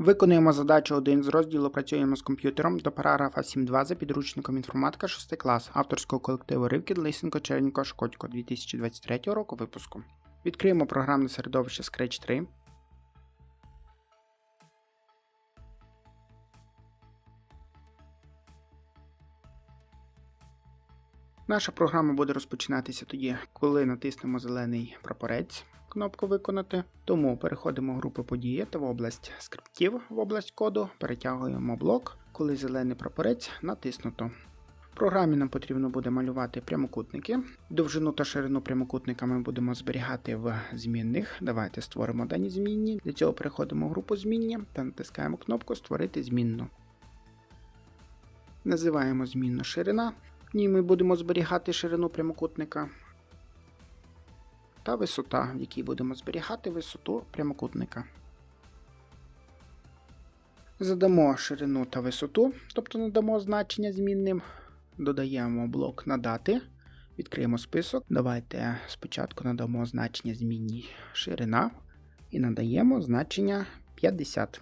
Виконуємо задачу 1 з розділу Працюємо з комп'ютером до параграфа 7.2 за підручником інформатика 6 клас авторського колективу Ривкід Лисенко Черненко Шкодько 2023 року випуску. Відкриємо програмне середовище Scratch 3. Наша програма буде розпочинатися тоді, коли натиснемо зелений прапорець, кнопку Виконати. Тому переходимо в групу події та в область скриптів, в область коду, перетягуємо блок, коли зелений прапорець натиснуто. В програмі нам потрібно буде малювати прямокутники. Довжину та ширину прямокутника ми будемо зберігати в змінних. Давайте створимо дані змінні. Для цього переходимо в групу змінні та натискаємо кнопку Створити змінну. Називаємо змінну ширина. В ній ми будемо зберігати ширину прямокутника та висота, в якій будемо зберігати висоту прямокутника. Задамо ширину та висоту, тобто надамо значення змінним. Додаємо блок надати. Відкриємо список. Давайте спочатку надамо значення змінній ширина і надаємо значення 50.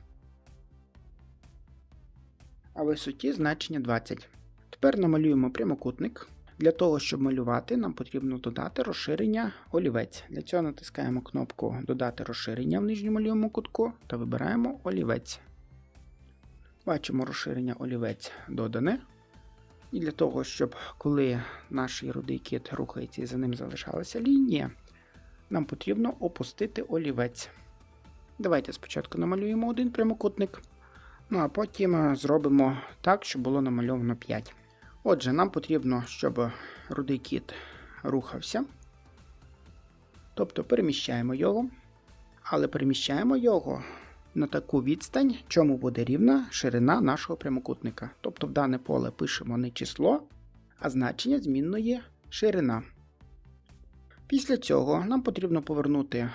А висоті значення 20. Тепер намалюємо прямокутник. Для того, щоб малювати, нам потрібно додати розширення олівець. Для цього натискаємо кнопку Додати розширення в нижньому лівому кутку та вибираємо олівець. Бачимо розширення олівець додане. І для того, щоб коли наш рудий кит рухається і за ним залишалася лінія, нам потрібно опустити олівець. Давайте спочатку намалюємо один прямокутник, ну а потім зробимо так, щоб було намальовано 5. Отже, нам потрібно, щоб рудий кіт рухався. Тобто переміщаємо його, але переміщаємо його на таку відстань, чому буде рівна ширина нашого прямокутника. Тобто в дане поле пишемо не число, а значення змінної ширина. Після цього нам потрібно повернути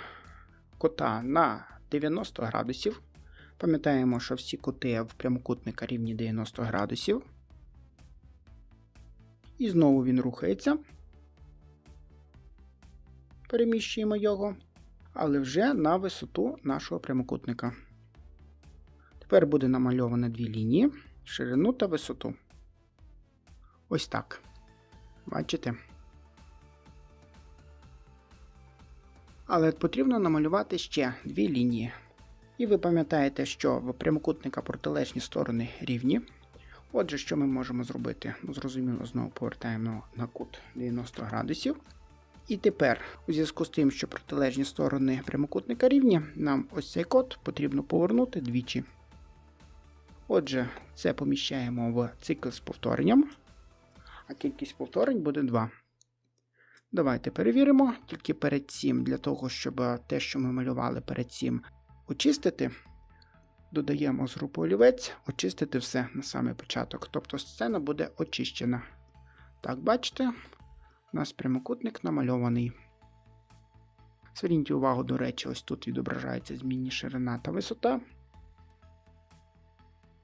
кота на 90 градусів. Пам'ятаємо, що всі кути в прямокутника рівні 90 градусів. І знову він рухається. Переміщуємо його, але вже на висоту нашого прямокутника. Тепер буде намальовано дві лінії, ширину та висоту. Ось так. Бачите? Але потрібно намалювати ще дві лінії. І ви пам'ятаєте, що в прямокутника протилежні сторони рівні. Отже, що ми можемо зробити? Ну, зрозуміло, знову повертаємо на кут 90 градусів. І тепер, у зв'язку з тим, що протилежні сторони прямокутника рівні, нам ось цей код потрібно повернути двічі. Отже, це поміщаємо в цикл з повторенням, а кількість повторень буде 2. Давайте перевіримо, тільки перед цим, для того, щоб те, що ми малювали перед цим, очистити додаємо з групи олівець, очистити все на самий початок. Тобто сцена буде очищена. Так, бачите, у нас прямокутник намальований. Зверніть увагу, до речі, ось тут відображається змінні ширина та висота.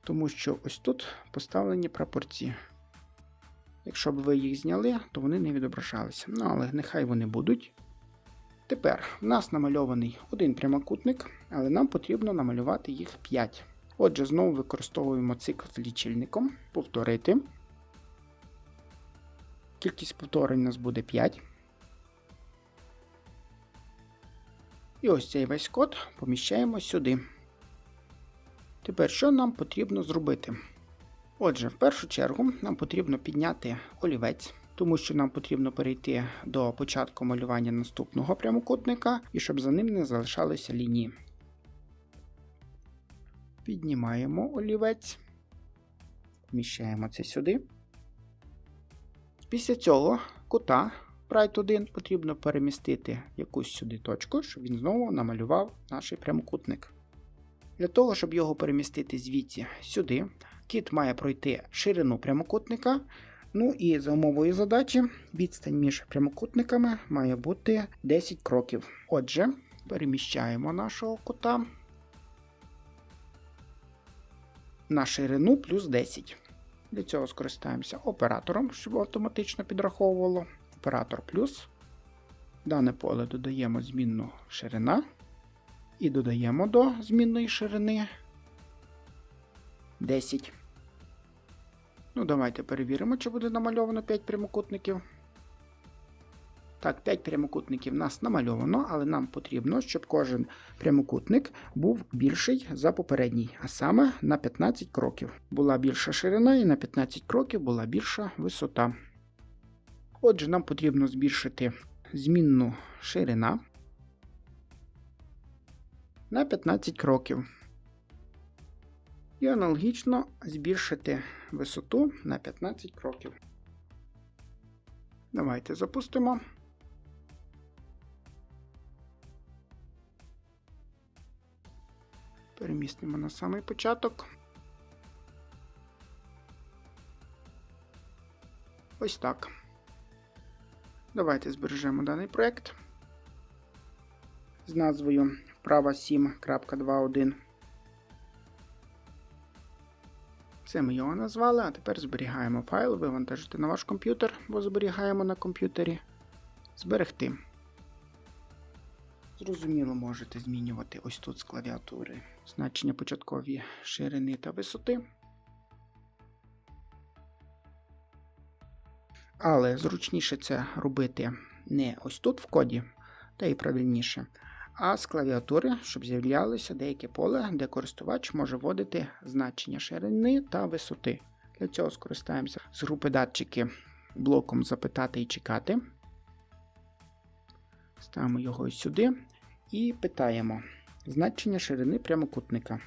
Тому що ось тут поставлені прапорці. Якщо б ви їх зняли, то вони не відображалися. Ну, але нехай вони будуть. Тепер в нас намальований один прямокутник, але нам потрібно намалювати їх 5. Отже, знову використовуємо цикл з лічильником. Повторити. Кількість повторень у нас буде 5. І ось цей весь код поміщаємо сюди. Тепер що нам потрібно зробити? Отже, в першу чергу нам потрібно підняти олівець тому що нам потрібно перейти до початку малювання наступного прямокутника і щоб за ним не залишалися лінії. Піднімаємо олівець, вміщаємо це сюди. Після цього кута Bright 1 потрібно перемістити якусь сюди точку, щоб він знову намалював наш прямокутник. Для того, щоб його перемістити звідси сюди, кіт має пройти ширину прямокутника Ну і за умовою задачі відстань між прямокутниками має бути 10 кроків. Отже, переміщаємо нашого кута на ширину плюс 10. Для цього скористаємося оператором, щоб автоматично підраховувало. Оператор плюс. Дане поле додаємо змінну ширина. І додаємо до змінної ширини 10. Ну, давайте перевіримо, чи буде намальовано 5 прямокутників. Так, 5 прямокутників в нас намальовано, але нам потрібно, щоб кожен прямокутник був більший за попередній, а саме на 15 кроків. Була більша ширина і на 15 кроків була більша висота. Отже, нам потрібно збільшити змінну ширина на 15 кроків. І аналогічно збільшити висоту на 15 кроків. Давайте запустимо. Перемістимо на самий початок. Ось так. Давайте збережемо даний проєкт з назвою вправа 7.2.1. Це ми його назвали, а тепер зберігаємо файл, вивантажити на ваш комп'ютер, бо зберігаємо на комп'ютері. Зберегти. Зрозуміло, можете змінювати ось тут з клавіатури значення початкові ширини та висоти. Але зручніше це робити не ось тут в коді, та і правильніше, а з клавіатури, щоб з'являлося деяке поле, де користувач може вводити значення ширини та висоти. Для цього скористаємося з групи датчики блоком запитати і чекати. Ставимо його ось сюди і питаємо значення ширини прямокутника.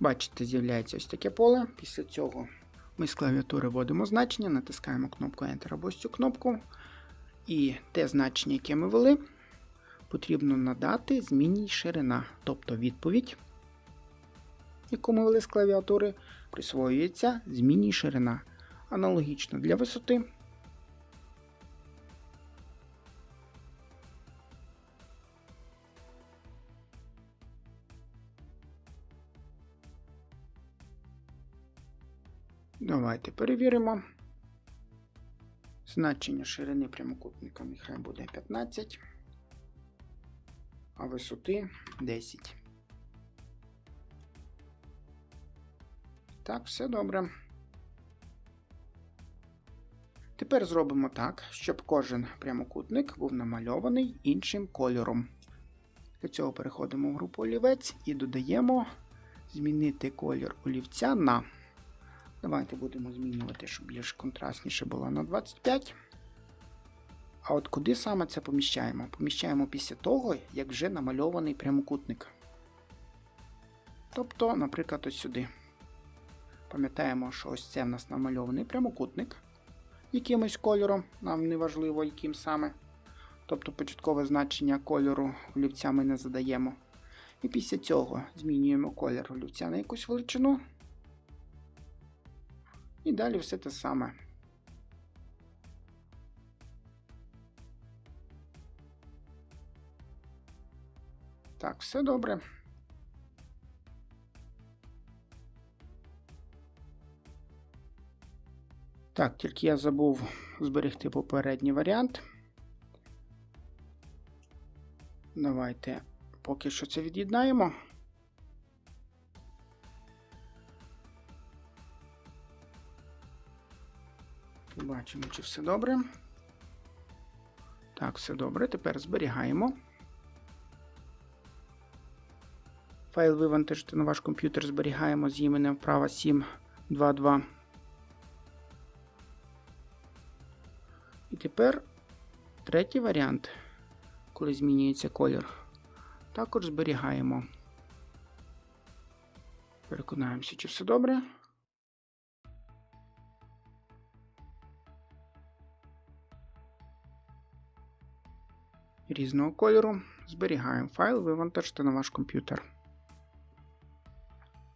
Бачите, з'являється ось таке поле. Після цього ми з клавіатури вводимо значення, натискаємо кнопку Enter або цю кнопку. І те значення, яке ми ввели, потрібно надати змінній ширина, тобто відповідь, яку ми ввели з клавіатури, присвоюється змінній ширина. Аналогічно для висоти. Давайте перевіримо. Значення ширини прямокутника нехай буде 15, а висоти 10. Так, все добре. Тепер зробимо так, щоб кожен прямокутник був намальований іншим кольором. Для цього переходимо в групу олівець і додаємо змінити колір олівця на. Давайте будемо змінювати, щоб більш контрастніше було на 25. А от куди саме це поміщаємо? Поміщаємо після того, як вже намальований прямокутник. Тобто, наприклад, ось сюди. Пам'ятаємо, що ось це в нас намальований прямокутник якимось кольором, нам не важливо, яким саме. Тобто початкове значення кольору олівця ми не задаємо. І після цього змінюємо колір олівця на якусь величину. І далі все те саме. Так, все добре. Так, тільки я забув зберегти попередній варіант. Давайте поки що це від'єднаємо. Побачимо, чи все добре. Так, все добре. Тепер зберігаємо. Файл вивантажити на ваш комп'ютер зберігаємо з іменем вправа 722. І тепер третій варіант, коли змінюється колір, також зберігаємо. Переконаємося, чи все добре. Різного кольору. Зберігаємо файл, вивантажте на ваш комп'ютер.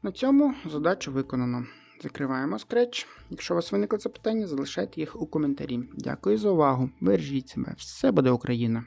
На цьому задачу виконано. Закриваємо Scratch. Якщо у вас виникли запитання, залишайте їх у коментарі. Дякую за увагу. Бережіть себе. Все буде Україна!